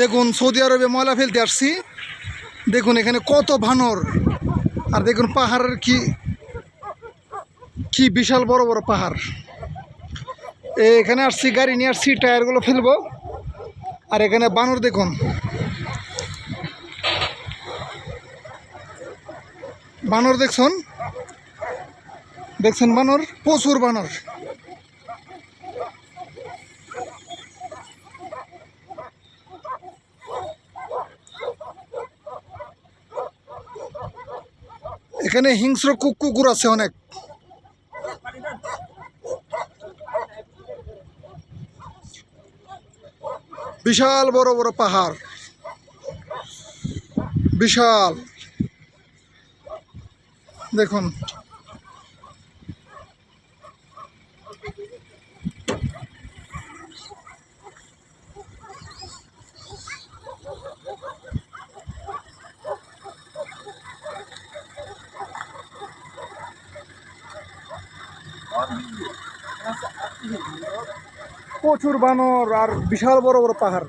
দেখুন সৌদি আরবে ময়লা ফেলতে আসছি। দেখুন এখানে কত ভানর। আর দেখুন পাহাড়ের কি কি বিশাল বড় বড় পাহাড়। এখানে আসছি, গাড়ি নিয়ে আসছি, টায়ারগুলো ফেলব। আর এখানে বানর দেখুন। বানর দেখছুন? দেখছেন বানর? প্রচুর বানর। এখানে হিংস্র কুক কুকুর আছে অনেক। বিশাল বড় বড় পাহাড়। বিশাল। দেখুন প্রচুর বানর আর বিশাল বড় বড় পাহাড়।